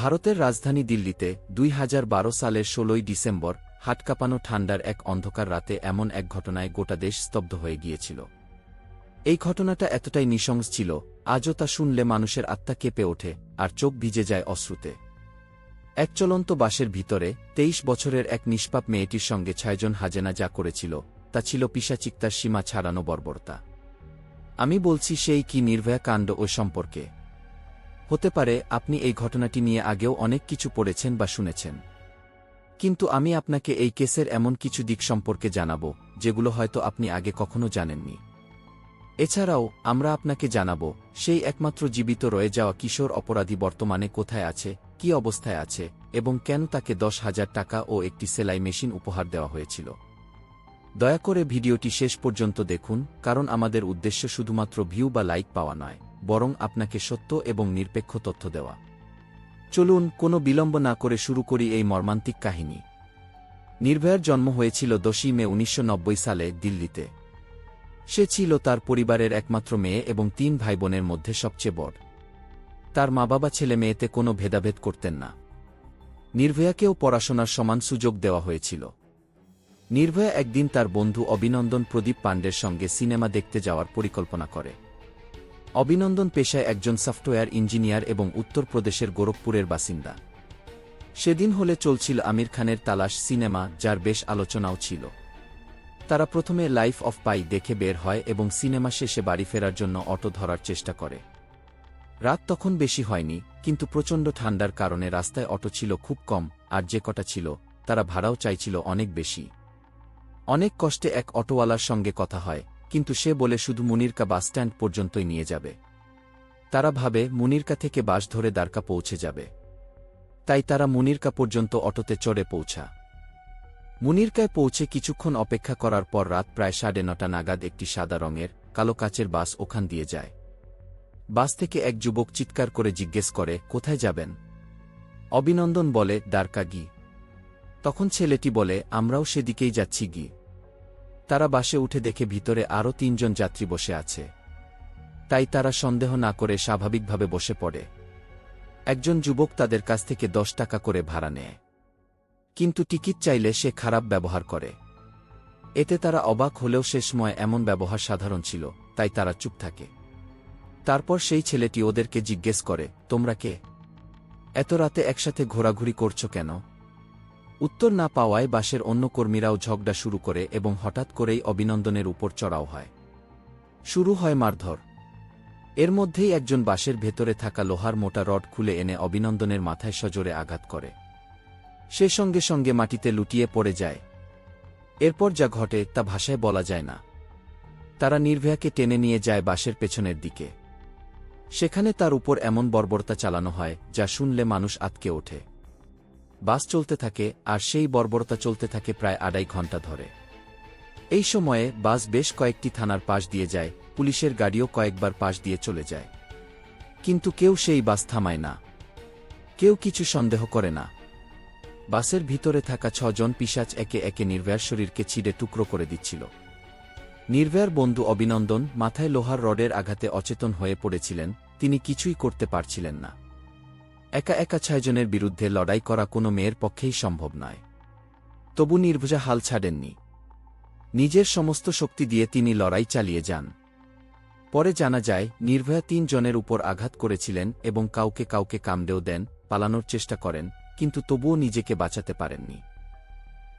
ভারতের রাজধানী দিল্লিতে দুই হাজার বারো সালের ষোলোই ডিসেম্বর হাটকাঁপানো ঠান্ডার এক অন্ধকার রাতে এমন এক ঘটনায় গোটা দেশ স্তব্ধ হয়ে গিয়েছিল। এই ঘটনাটা এতটাই নৃশংস ছিল, আজও তা শুনলে মানুষের আত্মা কেঁপে ওঠে আর চোখ ভিজে যায় অশ্রুতে। এক চলন্ত বাসের ভিতরে তেইশ বছরের এক নিষ্পাপ মেয়েটির সঙ্গে ছয়জন হাজেনা যা করেছিল, তা ছিল পিসাচিক্তার সীমা ছাড়ানো বর্বরতা। আমি বলছি সেই কি নির্ভয়া কাণ্ড ও সম্পর্কে। হতে পারে আপনি এই ঘটনাটি নিয়ে আগেও অনেক কিছু পড়েছেন বা শুনেছেন। কিন্তু আমি আপনাকে এই কেসের এমন কিছু দিক সম্পর্কে জানাব, যেগুলো হয়তো আপনি আগে কখনো জানেননি। এছাড়াও, আমরা আপনাকে জানাব, সেই একমাত্র জীবিত রয়ে যাওয়া কিশোর অপরাধী বর্তমানে কোথায় আছে, কি অবস্থায় আছে, এবং কেন তাকে দশ হাজার টাকা ও একটি সেলাই মেশিন উপহার দেওয়া হয়েছিল। দয়া করে ভিডিওটি শেষ পর্যন্ত দেখুন, কারণ আমাদের উদ্দেশ্য শুধুমাত্র ভিউ বা লাইক পাওয়া নয়। বরং আপনাকে সত্য এবং নিরপেক্ষ তথ্য দেওয়া। চলুন কোনো বিলম্ব না করে শুরু করি এই মর্মান্তিক কাহিনী। নির্ভয়ার জন্ম হয়েছিল দশই মে উনিশশো নব্বই সালে দিল্লিতে। সে ছিল তার পরিবারের একমাত্র মেয়ে এবং তিন ভাই বোনের মধ্যে সবচেয়ে বড়। তার মা বাবা ছেলে মেয়েতে কোনো ভেদাভেদ করতেন না। নির্ভয়াকেও পড়াশোনার সমান সুযোগ দেওয়া হয়েছিল। নির্ভয়া একদিন তার বন্ধু অভিনন্দন প্রদীপ পাণ্ডের সঙ্গে সিনেমা দেখতে যাওয়ার পরিকল্পনা করে। অভিনন্দন পেশায় একজন সফটওয়্যার ইঞ্জিনিয়ার এবং উত্তরপ্রদেশের গোরখপুরের বাসিন্দা। সেদিন হলে চলছিল আমির খানের তালাশ সিনেমা, যার বেশ আলোচনাও ছিল। তারা প্রথমে লাইফ অফ পাই দেখে বের হয় এবং সিনেমা শেষে বাড়ি ফেরার জন্য অটো ধরার চেষ্টা করে। রাত তখন বেশি হয়নি, কিন্তু প্রচণ্ড ঠান্ডার কারণে রাস্তায় অটো ছিল খুব কম, আর যে কটা ছিল, তারা ভাড়াও চাইছিল অনেক বেশি। অনেক কষ্টে এক অটোওয়ালার সঙ্গে কথা হয় কিন্তু সে বলে শুধু মুনিরকা বাসস্ট্যান্ড পর্যন্তই নিয়ে যাবে। তারা ভাবে মুনিরকা থেকে বাস ধরে দ্বারকা পৌঁছে যাবে। তাই তারা মুনিরকা পর্যন্ত অটোতে চড়ে পৌঁছা। মুনিরকায় পৌঁছে কিছুক্ষণ অপেক্ষা করার পর রাত প্রায় সাড়ে নটা নাগাদ একটি সাদা রঙের, কালো কাচের বাস ওখান দিয়ে যায়। বাস থেকে এক যুবক চিৎকার করে জিজ্ঞেস করে, কোথায় যাবেন? অভিনন্দন বলে, দ্বারকা গি। তখন ছেলেটি বলে, আমরাও সেদিকেই যাচ্ছি গি। তারা বাসে উঠে দেখে ভিতরে আরও তিনজন যাত্রী বসে আছে। তাই তারা সন্দেহ না করে স্বাভাবিকভাবে বসে পড়ে। একজন যুবক তাদের কাছ থেকে দশ টাকা করে ভাড়া নেয়। কিন্তু টিকিট চাইলে সে খারাপ ব্যবহার করে। এতে তারা অবাক হলেও সে সময় এমন ব্যবহার সাধারণ ছিল, তাই তারা চুপ থাকে। তারপর সেই ছেলেটি ওদেরকে জিজ্ঞেস করে, তোমরা কে? এত রাতে একসাথে ঘোরাঘুরি করছ কেন? উত্তর না পাওয়ায় বাসের অন্য কর্মীরাও ঝগড়া শুরু করে এবং হঠাৎ করেই অভিনন্দনের উপর চড়াও হয়। শুরু হয় মারধর। এর মধ্যেই একজন বাসের ভেতরে থাকা লোহার মোটা রড খুলে এনে অভিনন্দনের মাথায় সজোরে আঘাত করে। সে সঙ্গে সঙ্গে মাটিতে লুটিয়ে পড়ে যায়। এরপর যা ঘটে তা ভাষায় বলা যায় না। তারা নির্ভয়াকে টেনে নিয়ে যায় বাসের পেছনের দিকে। সেখানে তার উপর এমন বর্বরতা চালানো হয় যা শুনলে মানুষ আতকে ওঠে। বাস চলতে থাকে আর সেই বর্বরতা চলতে থাকে প্রায় আড়াই ঘণ্টা ধরে। এই সময়ে বাস বেশ কয়েকটি থানার পাশ দিয়ে যায়, পুলিশের গাড়িও কয়েকবার পাশ দিয়ে চলে যায়। কিন্তু কেউ সেই বাস থামায় না। কেউ কিছু সন্দেহ করে না। বাসের ভিতরে থাকা ছজন পিসাচ একে একে নির্ভয়ার শরীরকে ছিঁড়ে টুকরো করে দিচ্ছিল। নির্ভয়ার বন্ধু অভিনন্দন মাথায় লোহার রডের আঘাতে অচেতন হয়ে পড়েছিলেন, তিনি কিছুই করতে পারছিলেন না। একা একা ছয়জনের বিরুদ্ধে লড়াই করা কোনো মেয়ের পক্ষেই সম্ভব নয়। তবু নির্ভজা হাল ছাড়েননি। নিজের সমস্ত শক্তি দিয়ে তিনি লড়াই চালিয়ে যান। পরে জানা যায়, নির্ভয়া তিন জনের উপর আঘাত করেছিলেন এবং কাউকে কাউকে কামড়েও দেন, পালানোর চেষ্টা করেন, কিন্তু তবুও নিজেকে বাঁচাতে পারেননি।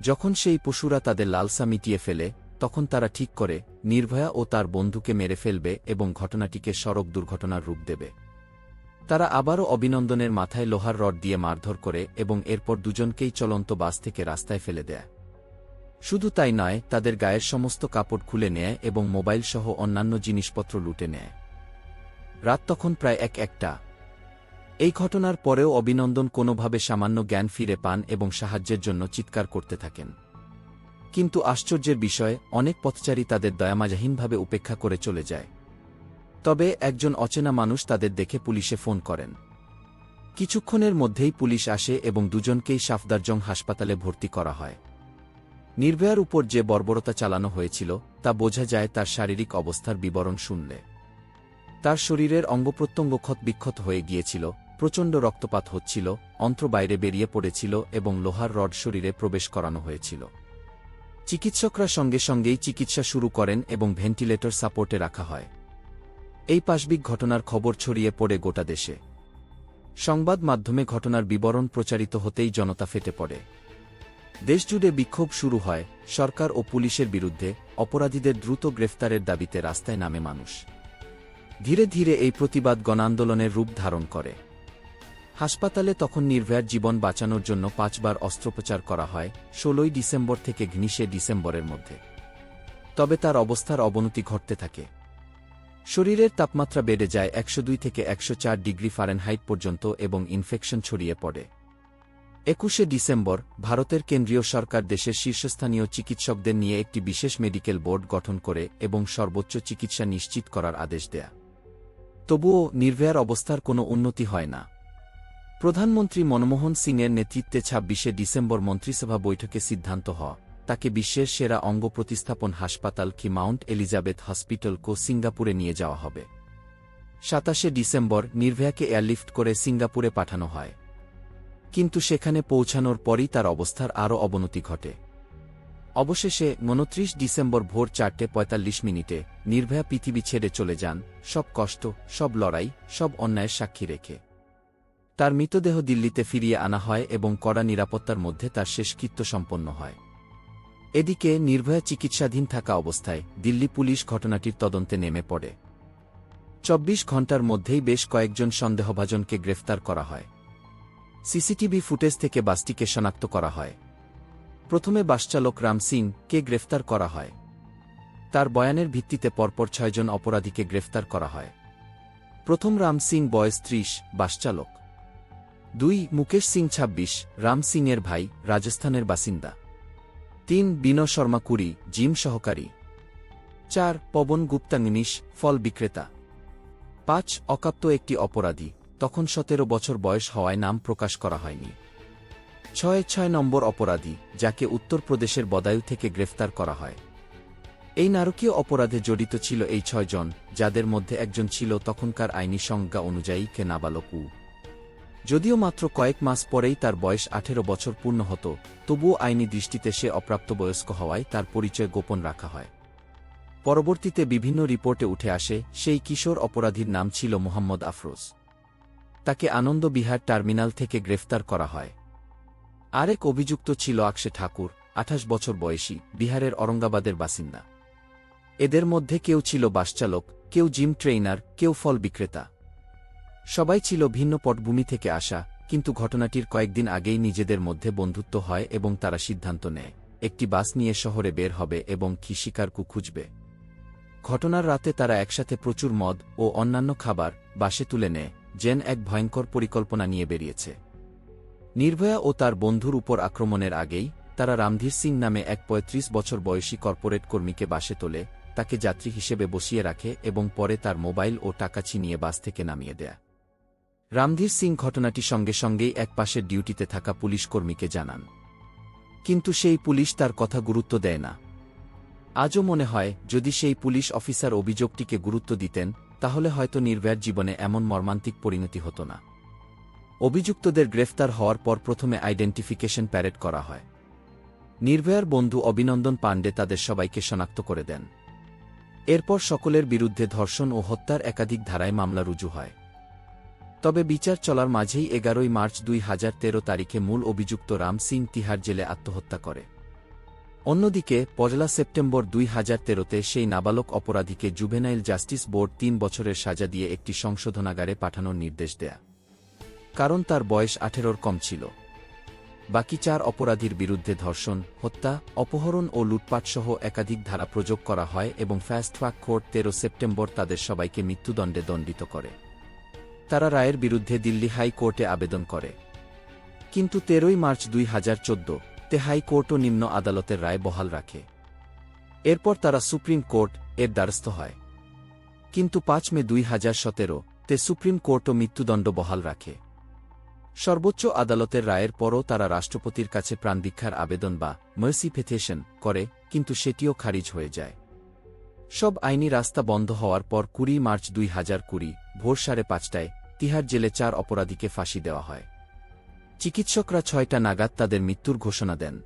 যখন সেই পশুরা তাদের লালসা মিটিয়ে ফেলে, তখন তারা ঠিক করে, নির্ভয়া ও তার বন্ধুকে মেরে ফেলবে এবং ঘটনাটিকে সড়ক দুর্ঘটনার রূপ দেবে। তারা আবারও অভিনন্দনের মাথায় লোহার রড দিয়ে মারধর করে এবং এরপর দুজনকেই চলন্ত বাস থেকে রাস্তায় ফেলে দেয়। শুধু তাই নয়, তাদের গায়ের সমস্ত কাপড় খুলে নেয় এবং মোবাইল সহ অন্যান্য জিনিসপত্র লুটে নেয়। রাত তখন প্রায় এক একটা। এই ঘটনার পরেও অভিনন্দন কোনোভাবে সামান্য জ্ঞান ফিরে পান এবং সাহায্যের জন্য চিৎকার করতে থাকেন। কিন্তু আশ্চর্যের বিষয়, অনেক পথচারী তাদের দয়ামাজাহীনভাবে উপেক্ষা করে চলে যায়। তবে একজন অচেনা মানুষ তাদের দেখে পুলিশে ফোন করেন। কিছুক্ষণের মধ্যেই পুলিশ আসে এবং দুজনকেই সাফদারজং হাসপাতালে ভর্তি করা হয়। নির্ভয়ার উপর যে বর্বরতা চালানো হয়েছিল, তা বোঝা যায় তার শারীরিক অবস্থার বিবরণ শুনলে তার শরীরের অঙ্গপ্রত্যঙ্গ ক্ষত বিক্ষত হয়ে গিয়েছিল, প্রচণ্ড রক্তপাত হচ্ছিল, অন্ত্র বাইরে বেরিয়ে পড়েছিল এবং লোহার রড শরীরে প্রবেশ করানো হয়েছিল। চিকিৎসকরা সঙ্গে সঙ্গেই চিকিৎসা শুরু করেন এবং ভেন্টিলেটর সাপোর্টে রাখা হয়। এই পাশবিক ঘটনার খবর ছড়িয়ে পড়ে গোটা দেশে। সংবাদ মাধ্যমে ঘটনার বিবরণ প্রচারিত হতেই জনতা ফেটে পড়ে। দেশজুড়ে বিক্ষোভ শুরু হয়, সরকার ও পুলিশের বিরুদ্ধে, অপরাধীদের দ্রুত গ্রেফতারের দাবিতে রাস্তায় নামে মানুষ। ধীরে ধীরে এই প্রতিবাদ গণান্দোলনের রূপ ধারণ করে। হাসপাতালে তখন নির্ভয়ার জীবন বাঁচানোর জন্য পাঁচবার অস্ত্রোপচার করা হয়, ষোলোই ডিসেম্বর থেকে ঘনিশে ডিসেম্বরের মধ্যে। তবে তার অবস্থার অবনতি ঘটতে থাকে। শরীরের তাপমাত্রা বেড়ে যায় একশো দুই থেকে একশো চার ডিগ্রি ফারেনহাইট পর্যন্ত এবং ইনফেকশন ছড়িয়ে পড়ে। একুশে ডিসেম্বর, ভারতের কেন্দ্রীয় সরকার দেশের শীর্ষস্থানীয় চিকিৎসকদের নিয়ে একটি বিশেষ মেডিকেল বোর্ড গঠন করে এবং সর্বোচ্চ চিকিৎসা নিশ্চিত করার আদেশ দেয়া। তবুও নির্ভয়ার অবস্থার কোনো উন্নতি হয় না। প্রধানমন্ত্রী মনমোহন সিংয়ের নেতৃত্বে ছাব্বিশে ডিসেম্বর মন্ত্রিসভা বৈঠকে সিদ্ধান্ত হওয়া তাকে বিশ্বের সেরা অঙ্গ প্রতিস্থাপন হাসপাতাল কি মাউন্ট এলিজাবেথ হসপিটাল কো সিঙ্গাপুরে নিয়ে যাওয়া হবে। সাতাশে ডিসেম্বর নির্ভয়াকে এয়ারলিফট করে সিঙ্গাপুরে পাঠানো হয়। কিন্তু সেখানে পৌঁছানোর পরই তার অবস্থার আরও অবনতি ঘটে। অবশেষে উনত্রিশ ডিসেম্বর ভোর চারটে পঁয়তাল্লিশ মিনিটে নির্ভয়া পৃথিবী ছেড়ে চলে যান, সব কষ্ট, সব লড়াই, সব অন্যায়ের সাক্ষী রেখে। তার মৃতদেহ দিল্লিতে ফিরিয়ে আনা হয় এবং কড়া নিরাপত্তার মধ্যে তার শেষকৃত্য সম্পন্ন হয়। এদিকে নির্ভয়া চিকিৎসাধীন থাকা অবস্থায় দিল্লি পুলিশ ঘটনাটির তদন্তে নেমে পড়ে। চব্বিশ ঘণ্টার মধ্যেই বেশ কয়েকজন সন্দেহভাজনকে গ্রেফতার করা হয়। সিসিটিভি ফুটেজ থেকে বাসটিকে শনাক্ত করা হয়। প্রথমে বাসচালক রাম সিং কে গ্রেফতার করা হয়। তার বয়ানের ভিত্তিতে পরপর ছয়জন অপরাধীকে গ্রেফতার করা হয়। প্রথম রাম সিং বয়স ত্রিশ, বাসচালক। দুই, মুকেশ সিং ছাব্বিশ, রাম সিংয়ের ভাই, রাজস্থানের বাসিন্দা। তিন বিনো শর্মা কুড়ি, জিম সহকারী। চার, পবন গুপ্তা নিনিশ ফল বিক্রেতা। পাঁচ, অকাপ্ত একটি অপরাধী, তখন সতেরো বছর বয়স হওয়ায় নাম প্রকাশ করা হয়নি। ছয় ছয় নম্বর অপরাধী, যাকে উত্তরপ্রদেশের বদায়ু থেকে গ্রেফতার করা হয়। এই নারকীয় অপরাধে জড়িত ছিল এই ছয়জন, যাদের মধ্যে একজন ছিল তখনকার আইনি সংজ্ঞা অনুযায়ী কে নাবালক উ যদিও মাত্র কয়েক মাস পরেই তার বয়স আঠেরো বছর পূর্ণ হতো, তবুও আইনি দৃষ্টিতে সে অপ্রাপ্তবয়স্ক হওয়ায় তার পরিচয় গোপন রাখা হয়। পরবর্তীতে বিভিন্ন রিপোর্টে উঠে আসে, সেই কিশোর অপরাধীর নাম ছিল মোহাম্মদ আফরোজ। তাকে আনন্দ বিহার টার্মিনাল থেকে গ্রেফতার করা হয়। আরেক অভিযুক্ত ছিল আকশে ঠাকুর, আঠাশ বছর বয়সী, বিহারের অরঙ্গাবাদের বাসিন্দা। এদের মধ্যে কেউ ছিল বাসচালক, কেউ জিম ট্রেইনার, কেউ ফল বিক্রেতা। সবাই ছিল ভিন্ন পটভূমি থেকে আসা, কিন্তু ঘটনাটির কয়েকদিন আগেই নিজেদের মধ্যে বন্ধুত্ব হয় এবং তারা সিদ্ধান্ত নেয়, একটি বাস নিয়ে শহরে বের হবে এবং কি শিকারকু খুঁজবে। ঘটনার রাতে তারা একসাথে প্রচুর মদ ও অন্যান্য খাবার বাসে তুলে নেয় জেন এক ভয়ঙ্কর পরিকল্পনা নিয়ে বেরিয়েছে। নির্ভয়া ও তার বন্ধুর উপর আক্রমণের আগেই, তারা রামধীর সিং নামে এক পঁয়ত্রিশ বছর বয়সী কর্পোরেট কর্মীকে বাসে তোলে, তাকে যাত্রী হিসেবে বসিয়ে রাখে এবং পরে তার মোবাইল ও টাকা ছিনিয়ে বাস থেকে নামিয়ে দেয়। রামধীর সিং ঘটনাটি সঙ্গে সঙ্গেই এক পাশের ডিউটিতে থাকা পুলিশ কর্মীকে জানান। কিন্তু সেই পুলিশ তার কথা গুরুত্ব দেয় না। আজও মনে হয়, যদি সেই পুলিশ অফিসার অভিযোগটিকে গুরুত্ব দিতেন, তাহলে হয়তো নির্ভয়ার জীবনে এমন মর্মান্তিক পরিণতি হতো না। অভিযুক্তদের গ্রেফতার হওয়ার পর প্রথমে আইডেন্টিফিকেশন প্যারেড করা হয়। নির্ভয়ার বন্ধু অভিনন্দন পাণ্ডে তাদের সবাইকে শনাক্ত করে দেন। এরপর সকলের বিরুদ্ধে ধর্ষণ ও হত্যার একাধিক ধারায় মামলা রুজু হয়। তবে বিচার চলার মাঝেই এগারোই মার্চ দুই হাজার তেরো তারিখে মূল অভিযুক্ত রাম সিং তিহার জেলে আত্মহত্যা করে। অন্যদিকে পজলা সেপ্টেম্বর দুই হাজার তেরোতে সেই নাবালক অপরাধীকে জুভেনাইল জাস্টিস বোর্ড তিন বছরের সাজা দিয়ে একটি সংশোধনাগারে পাঠানোর নির্দেশ দেয়া। কারণ তার বয়স আঠেরোর কম ছিল। বাকি চার অপরাধীর বিরুদ্ধে ধর্ষণ, হত্যা, অপহরণ ও লুটপাটসহ একাধিক ধারা প্রযোগ করা হয় এবং ফাস্ট ট্র্যাক কোর্ট তেরো সেপ্টেম্বর তাদের সবাইকে মৃত্যুদণ্ডে দণ্ডিত করে। তারা রায়ের বিরুদ্ধে দিল্লি হাইকোর্টে আবেদন করে। কিন্তু তেরোই মার্চ দুই হাজার চোদ্দ তে হাইকোর্টও নিম্ন আদালতের রায় বহাল রাখে। এরপর তারা সুপ্রিম কোর্ট এর দ্বারস্থ হয়। কিন্তু পাঁচ মে দুই হাজার সতেরো তে সুপ্রিম কোর্টও মৃত্যুদণ্ড বহাল রাখে। সর্বোচ্চ আদালতের রায়ের পরও তারা রাষ্ট্রপতির কাছে প্রাণদীক্ষার আবেদন বা মার্সি পেথেশন করে, কিন্তু সেটিও খারিজ হয়ে যায়। সব আইনি রাস্তা বন্ধ হওয়ার পর কুড়ি মার্চ দুই হাজার কুড়ি, ভোর সাড়ে পাঁচটায় তিহার জেলে চার অপরাধীকে ফাঁসি দেওয়া হয়। চিকিৎসকরা ছয়টা নাগাদ তাদের মৃত্যুর ঘোষণা দেন।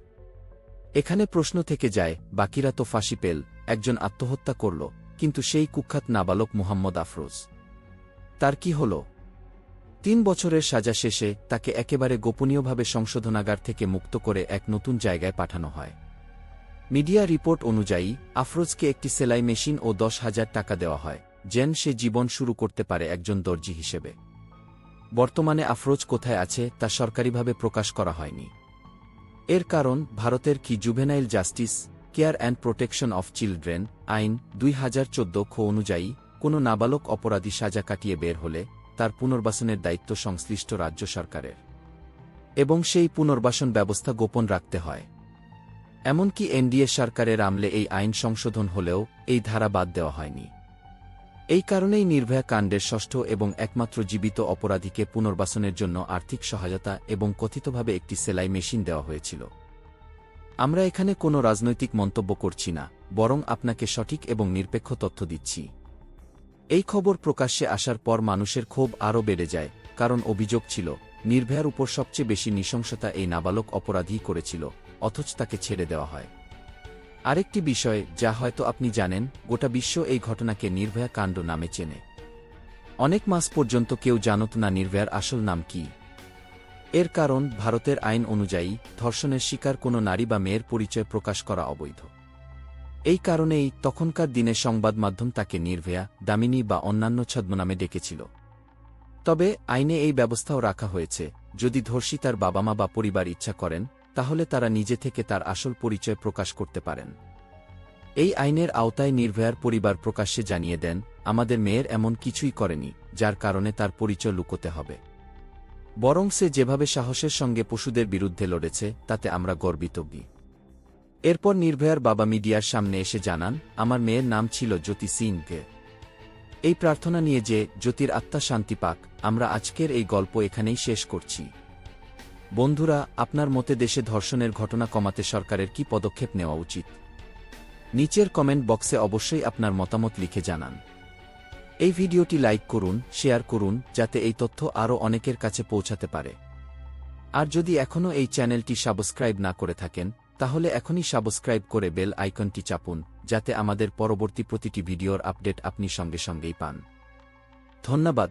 এখানে প্রশ্ন থেকে যায়, বাকিরা তো ফাঁসি পেল, একজন আত্মহত্যা করল, কিন্তু সেই কুখ্যাত নাবালক মুহাম্মদ আফরোজ। তার কি হল? তিন বছরের সাজা শেষে তাকে একেবারে গোপনীয়ভাবে সংশোধনাগার থেকে মুক্ত করে এক নতুন জায়গায় পাঠানো হয়। মিডিয়া রিপোর্ট অনুযায়ী, আফরোজকে একটি সেলাই মেশিন ও দশ হাজার টাকা দেওয়া হয়। যেন সে জীবন শুরু করতে পারে একজন দর্জি হিসেবে। বর্তমানে আফরোজ কোথায় আছে তা সরকারিভাবে প্রকাশ করা হয়নি। এর কারণ, ভারতের কি juvenile justice care and protection of children আইন দুই হাজার চোদ্দ খ অনুযায়ী কোনো নাবালক অপরাধী সাজা কাটিয়ে বের হলে তার পুনর্বাসনের দায়িত্ব সংশ্লিষ্ট রাজ্য সরকারের। এবং সেই পুনর্বাসন ব্যবস্থা গোপন রাখতে হয়। এমনকি এনডিএ সরকারের আমলে এই আইন সংশোধন হলেও এই ধারা বাদ দেওয়া হয়নি। এই কারণেই নির্ভয়া কাণ্ডের ষষ্ঠ এবং একমাত্র জীবিত অপরাধীকে পুনর্বাসনের জন্য আর্থিক সহায়তা এবং কথিতভাবে একটি সেলাই মেশিন দেওয়া হয়েছিল। আমরা এখানে কোনো রাজনৈতিক মন্তব্য করছি না, বরং আপনাকে সঠিক এবং নিরপেক্ষ তথ্য দিচ্ছি। এই খবর প্রকাশ্যে আসার পর মানুষের ক্ষোভ আরও বেড়ে যায়, কারণ অভিযোগ ছিল, নির্ভয়ার উপর সবচেয়ে বেশি নৃশংসতা এই নাবালক অপরাধী করেছিল, অথচ তাকে ছেড়ে দেওয়া হয়। আরেকটি বিষয় যা হয়তো আপনি জানেন, গোটা বিশ্ব এই ঘটনাকে নির্ভয়া কাণ্ড নামে চেনে। অনেক মাস পর্যন্ত কেউ জানত না নির্ভয়ার আসল নাম কি। এর কারণ ভারতের আইন অনুযায়ী ধর্ষণের শিকার কোনো নারী বা মেয়ের পরিচয় প্রকাশ করা অবৈধ। এই কারণেই তখনকার দিনে সংবাদ মাধ্যম তাকে নির্ভয়া, দামিনী বা অন্যান্য ছদ্মনামে ডেকেছিল। তবে আইনে এই ব্যবস্থাও রাখা হয়েছে, যদি ধর্ষী তার বাবা মা বা পরিবার ইচ্ছা করেন তাহলে তারা নিজে থেকে তার আসল পরিচয় প্রকাশ করতে পারেন। এই আইনের আওতায় নির্ভয়ার পরিবার প্রকাশ্যে জানিয়ে দেন, আমাদের মেয়ের এমন কিছুই করেনি, যার কারণে তার পরিচয় লুকোতে হবে। বরং সে যেভাবে সাহসের সঙ্গে পশুদের বিরুদ্ধে লড়েছে, তাতে আমরা গর্বিতজ্ঞী। এরপর নির্ভয়ার বাবা মিডিয়ার সামনে এসে জানান, আমার মেয়ের নাম ছিল জ্যোতি সিংকে এই প্রার্থনা নিয়ে যে জ্যোতির আত্মা শান্তি পাক, আমরা আজকের এই গল্প এখানেই শেষ করছি। বন্ধুরা, আপনার মতে দেশে ধর্ষণের ঘটনা কমাতে সরকারের কি পদক্ষেপ নেওয়া উচিত? নিচের কমেন্ট বক্সে অবশ্যই আপনার মতামত লিখে জানান। এই ভিডিওটি লাইক করুন, শেয়ার করুন, যাতে এই তথ্য আরও অনেকের কাছে পৌঁছাতে পারে। আর যদি এখনও এই চ্যানেলটি সাবস্ক্রাইব না করে থাকেন, তাহলে এখনই সাবস্ক্রাইব করে বেল আইকনটি চাপুন, যাতে আমাদের পরবর্তী প্রতিটি ভিডিওর আপডেট আপনি সঙ্গে সঙ্গেই পান। ধন্যবাদ।